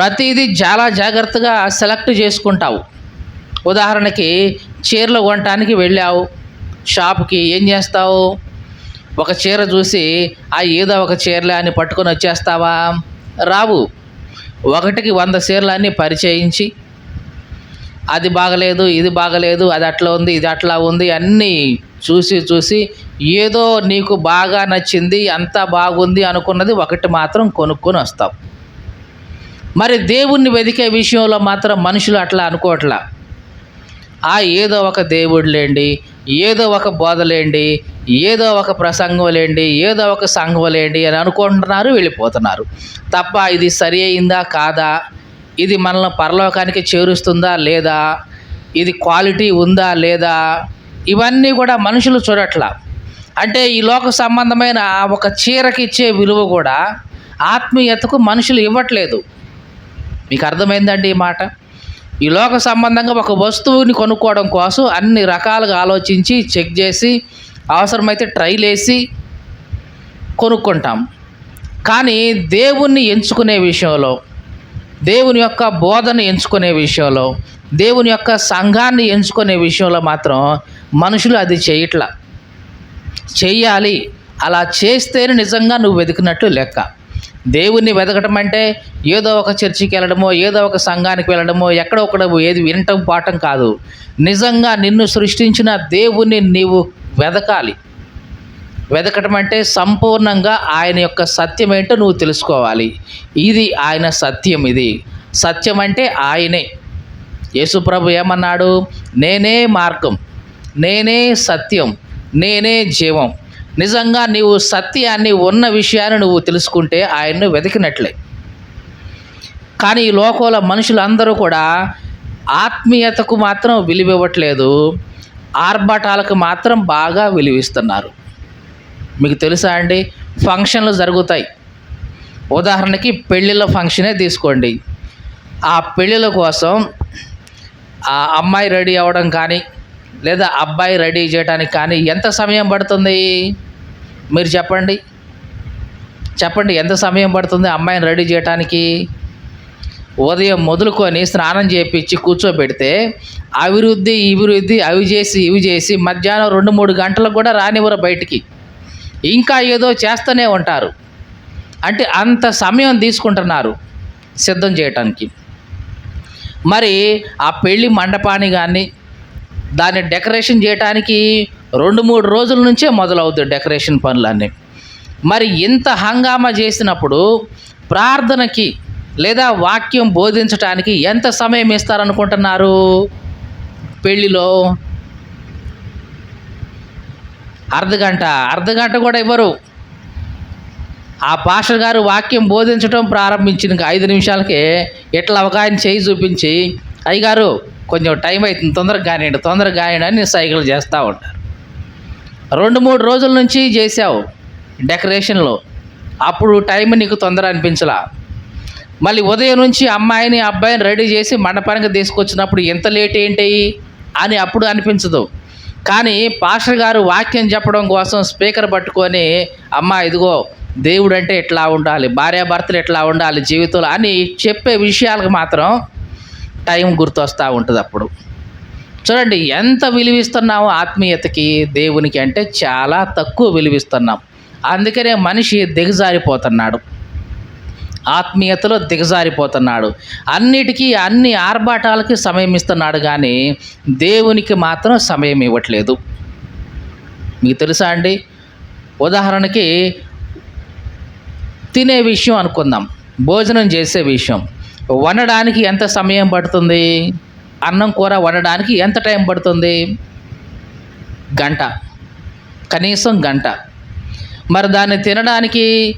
ప్రతిదీ చాలా జాగ్రత్తగా సెలెక్ట్ చేసుకుంటావు. ఉదాహరణకి చీరలు కొనటానికి వెళ్ళావు షాప్కి ఏం చేస్తావు? ఒక చీర చూసి ఆ ఏదో ఒక చీరలే అని పట్టుకొని వచ్చేస్తావా? రావు. ఒకటికి వంద చీరలన్నీ పరిచయించి అది బాగలేదు ఇది బాగలేదు అది అట్లా ఉంది ఇది అట్లా ఉంది అన్నీ చూసి చూసి ఏదో నీకు బాగా నచ్చింది అంతా బాగుంది అనుకున్నది ఒకటి మాత్రం కొనుక్కొని వస్తావు. మరి దేవుణ్ణి వెతికే విషయంలో మాత్రం మనుషులు అట్లా అనుకోవట్లా. ఆ ఏదో ఒక దేవుడులేండి ఏదో ఒక బోధలేండి ఏదో ఒక ప్రసంగంలేండి ఏదో ఒక సంఘంలేండి అని అనుకుంటున్నారు వెళ్ళిపోతున్నారు. తప్ప ఇది సరి అయిందా కాదా? ఇది మనల్ని పరలోకానికి చేరుస్తుందా లేదా? ఇది క్వాలిటీ ఉందా లేదా? ఇవన్నీ కూడా మనుషులు చూడట్లా. అంటే ఈ లోక సంబంధమైన ఒక చీరకి ఇచ్చే విలువ కూడా ఆత్మీయతకు మనుషులు ఇవ్వట్లేదు. మీకు అర్థమైందండి ఈ మాట? ఈ లోక సంబంధంగా ఒక వస్తువుని కొనుక్కోవడం కోసం అన్ని రకాలుగా ఆలోచించి చెక్ చేసి అవసరమైతే ట్రైల్ వేసి కొనుక్కుంటాం. కానీ దేవుణ్ణి ఎంచుకునే విషయంలో దేవుని యొక్క బోధన ఎంచుకునే విషయంలో దేవుని యొక్క సంఘాన్ని ఎంచుకునే విషయంలో మాత్రం మనుషులు అది చేయట్లా. చెయ్యాలి అలా చేస్తేనే నిజంగా నువ్వు వెతికినట్టు లెక్క. దేవుణ్ణి వెతకటం అంటే ఏదో ఒక చర్చికి వెళ్ళడమో ఏదో ఒక సంఘానికి వెళ్ళడమో ఎక్కడ ఒకడ ఏది వినటం పాఠం కాదు. నిజంగా నిన్ను సృష్టించిన దేవుణ్ణి నీవు వెతకాలి వెతకటం అంటే సంపూర్ణంగా ఆయన యొక్క సత్యం ఏంటో నువ్వు తెలుసుకోవాలి. ఇది ఆయన సత్యం ఇది. సత్యం అంటే ఆయనే. యేసుప్రభు ఏమన్నాడు? నేనే మార్గం. నేనే సత్యం. నేనే జీవం. నిజంగా నీవు సత్యాన్ని ఉన్న విషయాన్ని నువ్వు తెలుసుకుంటే ఆయన్ను వెతికినట్లే. కానీ ఈ లోకంలో మనుషులందరూ కూడా ఆత్మీయతకు మాత్రం విలువివ్వట్లేదు. ఆర్భాటాలకు మాత్రం బాగా విలువిస్తున్నారు. మీకు తెలుసా అండి? ఫంక్షన్లు జరుగుతాయి. ఉదాహరణకి పెళ్ళిళ్ళ ఫంక్షనే తీసుకోండి. ఆ పెళ్ళిళ్ళ కోసం ఆ అమ్మాయి రెడీ అవ్వడం కానీ లేదా అబ్బాయి రెడీ చేయడానికి కానీ ఎంత సమయం పడుతుంది? మీరు చెప్పండి. చెప్పండి ఎంత సమయం పడుతుంది అమ్మాయిని రెడీ చేయడానికి ఉదయం మొదలుకొని స్నానం చేపించి కూర్చోబెడితే అభివృద్ధి ఇభివృద్ధి అవి చేసి ఇవి చేసి మధ్యాహ్నం రెండు మూడు గంటలకు కూడా రానివ్వరు బయటికి. ఇంకా ఏదో చేస్తూనే ఉంటారు. అంటే అంత సమయం తీసుకుంటున్నారు సిద్ధం చేయటానికి. మరి ఆ పెళ్ళి మండపాన్ని కానీ దాన్ని డెకరేషన్ చేయడానికి రెండు మూడు రోజుల నుంచే మొదలవుతుంది డెకరేషన్ పనులన్నీ. మరి ఇంత హంగామా చేసినప్పుడు ప్రార్థనకి లేదా వాక్యం బోధించడానికి ఎంత సమయం ఇస్తారనుకుంటున్నారు? పెళ్ళిలో అర్ధగంట అర్ధగంట కూడా ఇవ్వరు. ఆ పాస్టర్ గారు వాక్యం బోధించడం ప్రారంభించిన ఇంకా ఐదు నిమిషాలకే ఇట్లా అవగాహన చేయి చూపించి అయ్యగారు కొంచెం టైం అవుతుంది తొందరగా కానివ్వండి తొందరగా కానివ్వండి అని సైకిల్ చేస్తూ ఉంటారు. రెండు మూడు రోజుల నుంచి చేసావు డెకరేషన్లో. అప్పుడు టైం నీకు తొందర అనిపించలా. మళ్ళీ ఉదయం నుంచి అమ్మాయిని అబ్బాయిని రెడీ చేసి మండపానికి తీసుకొచ్చినప్పుడు ఎంత లేట్ ఏంటి అని అప్పుడు అనిపించదు. కానీ పాస్టర్ గారు వాక్యం చెప్పడం కోసం స్పీకర్ పట్టుకొని అమ్మ ఇదిగో దేవుడు అంటే ఇట్లా ఉండాలి? భార్యాభర్తలు ఇట్లా ఉండాలి? జీవితంలో అని చెప్పే విషయాలకు మాత్రం టైం గుర్తొస్తూ ఉంటుంది అప్పుడు. చూడండి ఎంత విలువిస్తున్నామో ఆత్మీయతకి దేవునికి అంటే చాలా తక్కువ విలువిస్తున్నాం. అందుకనే మనిషి దిగజారిపోతున్నాడు. ఆత్మీయతలో దిగజారిపోతున్నాడు. అన్నిటికీ అన్ని ఆర్భాటాలకి సమయం ఇస్తున్నాడు కానీ దేవునికి మాత్రం సమయం ఇవ్వట్లేదు. మీకు తెలుసా అండి? ఉదాహరణకి తినే విషయం అనుకుందాం. భోజనం చేసే విషయం. వండడానికి ఎంత సమయం పడుతుంది? అన్నం కూర వండడానికి ఎంత టైం పడుతుంది? గంట. కనీసం గంట. మరి దాన్ని తినడానికి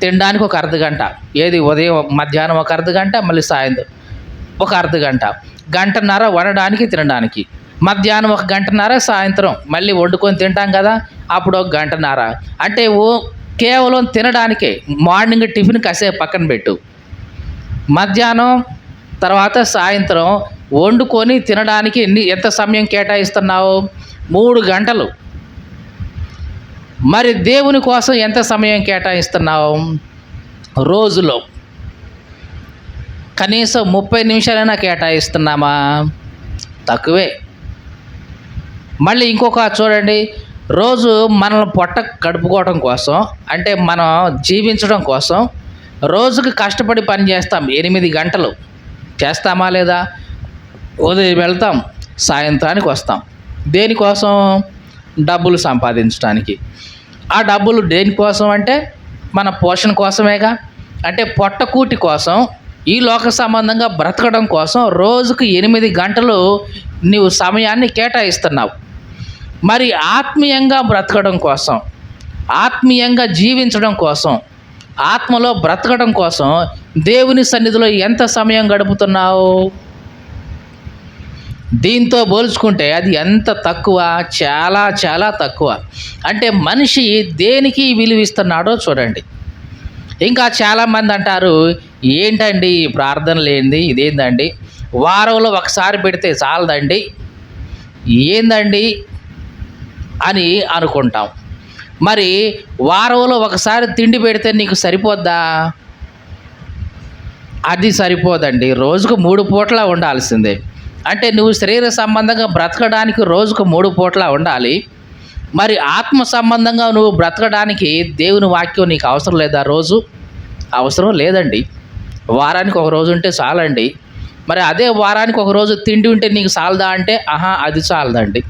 తినడానికి ఒక అర్ధ గంట ఏది ఉదయం మధ్యాహ్నం ఒక అర్ధ గంట మళ్ళీ సాయంత్రం ఒక అర్ధ గంట గంటన్నర వండడానికి తినడానికి. మధ్యాహ్నం ఒక గంటన్నర సాయంత్రం. మళ్ళీ వండుకొని తింటాం కదా అప్పుడు ఒక గంటన్నర. అంటే ఓ కేవలం తినడానికే మార్నింగ్ టిఫిన్ కాసేపు పక్కన పెట్టు. మధ్యాహ్నం తర్వాత సాయంత్రం వండుకొని తినడానికి ఎన్ని ఎంత సమయం కేటాయిస్తున్నావు? మూడు గంటలు. మరి దేవుని కోసం ఎంత సమయం కేటాయిస్తున్నావు? రోజులో. కనీసం ముప్పై నిమిషాలైనా కేటాయిస్తున్నామా? తక్కువే. మళ్ళీ ఇంకొక చూడండి. రోజు మనల్ని పొట్ట గడుపుకోవడం కోసం అంటే మనం జీవించడం కోసం రోజుకి కష్టపడి పని చేస్తాం. ఎనిమిది గంటలు. చేస్తామా లేదా? ఉదయం వెళ్తాం సాయంత్రానికి వస్తాం. దేనికోసం? డబ్బులు సంపాదించడానికి ఆ డబ్బులు దేనికోసం అంటే మన పోషణ కోసమేగా? అంటే పొట్టకూటి కోసం ఈ లోక సంబంధంగా బ్రతకడం కోసం రోజుకు ఎనిమిది గంటలు నీవు సమయాన్ని కేటాయిస్తున్నావు. మరి ఆత్మీయంగా బ్రతకడం కోసం ఆత్మీయంగా జీవించడం కోసం ఆత్మలో బ్రతకడం కోసం దేవుని సన్నిధిలో ఎంత సమయం గడుపుతున్నావు? దీంతో పోల్చుకుంటే అది ఎంత తక్కువ? చాలా చాలా తక్కువ. అంటే మనిషి దేనికి విలువిస్తున్నాడో చూడండి. ఇంకా చాలామంది అంటారు ఏంటండి ఈ ప్రార్థన లేనిది ఇదేందండి? వారంలో ఒకసారి పెడితే చాలదండి? ఏందండి? అని అనుకుంటాం. మరి వారంలో ఒకసారి తిండి పెడితే నీకు సరిపోద్దా? అది సరిపోదండి. రోజుకు మూడు పూట్ల ఉండాల్సిందే. అంటే నువ్వు శరీర సంబంధంగా బ్రతకడానికి రోజుకు మూడు పూట్ల ఉండాలి. మరి ఆత్మ సంబంధంగా నువ్వు బ్రతకడానికి దేవుని వాక్యం నీకు అవసరం లేదా రోజు? అవసరం లేదండి. వారానికి ఒక రోజు ఉంటే చాలండి. మరి అదే వారానికి ఒక రోజు తిండి ఉంటే నీకు చాలదా అంటే ఆహా అది చాలదండి.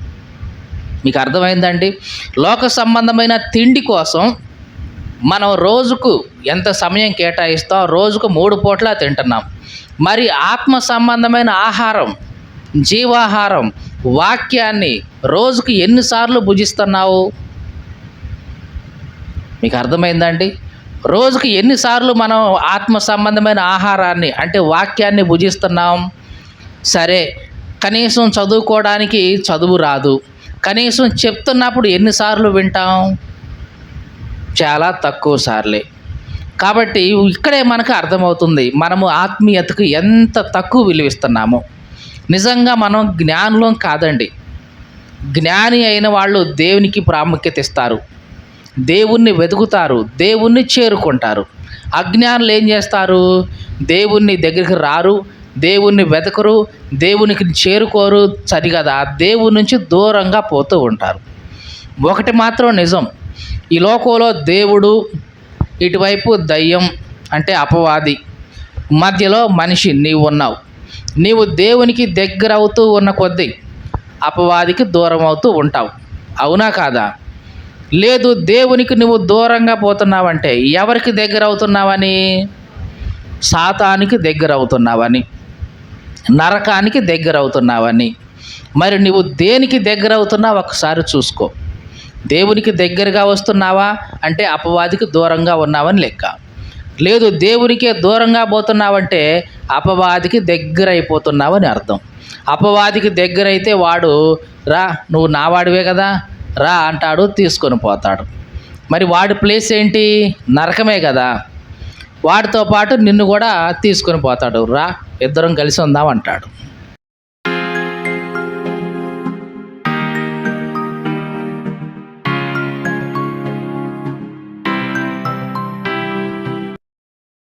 మీకు అర్థమైందండి? లోక సంబంధమైన తిండి కోసం మనం రోజుకు ఎంత సమయం కేటాయిస్తాం? రోజుకు మూడు పూట్ల తింటున్నాం. మరి ఆత్మ సంబంధమైన ఆహారం జీవాహారం వాక్యాన్ని రోజుకు ఎన్నిసార్లు భుజిస్తున్నావు? మీకు అర్థమైందండి? రోజుకి ఎన్నిసార్లు మనం ఆత్మ సంబంధమైన ఆహారాన్ని అంటే వాక్యాన్ని భుజిస్తున్నాం? సరే కనీసం చదువుకోవడానికి చదువు రాదు. కనీసం చెప్తున్నప్పుడు ఎన్నిసార్లు వింటాం? చాలా తక్కువ సార్లే. కాబట్టి ఇక్కడే మనకు అర్థమవుతుంది మనము ఆత్మీయతకు ఎంత తక్కువ విలువిస్తున్నామో. నిజంగా మనం జ్ఞానులం కాదండి. జ్ఞాని అయిన వాళ్ళు దేవునికి ప్రాముఖ్యత ఇస్తారు దేవుణ్ణి వెతుకుతారు దేవుణ్ణి చేరుకుంటారు. అజ్ఞానులు ఏం చేస్తారు? దేవుణ్ణి దగ్గరికి రారు దేవుణ్ణి వెతకరు దేవునికి చేరుకోరు సరిగదా. దేవుని నుంచి దూరంగా పోతూ ఉంటారు. ఒకటి మాత్రం నిజం ఈ లోకంలో దేవుడు ఇటువైపు దయ్యం అంటే అపవాది మధ్యలో మనిషి నీవు ఉన్నావు. నీవు దేవునికి దగ్గర అవుతూ ఉన్న కొద్దీ అపవాదికి దూరం అవుతూ ఉంటావు. అవునా కాదా? లేదు దేవునికి నువ్వు దూరంగా పోతున్నావంటే ఎవరికి దగ్గర అవుతున్నావని? సాతానికి దగ్గర అవుతున్నావని. నరకానికి దగ్గర అవుతున్నావని మరి నువ్వు దేనికి దగ్గర అవుతున్నావు ఒకసారి చూసుకో. దేవునికి దగ్గరగా వస్తున్నావా? అంటే అపవాదికి దూరంగా ఉన్నావని లెక్క. లేదు దేవునికే దూరంగా పోతున్నావంటే అపవాదికి దగ్గర అయిపోతున్నావని అర్థం. అపవాదికి దగ్గర అయితే వాడు రా నువ్వు నావాడివే కదా? రా అంటాడు తీసుకొని పోతాడు. మరి వాడి ప్లేస్ ఏంటి? నరకమే కదా? వాడితో పాటు నిన్ను కూడా తీసుకొని పోతాడు. రా ఇద్దరం కలిసి ఉందాం అంటాడు.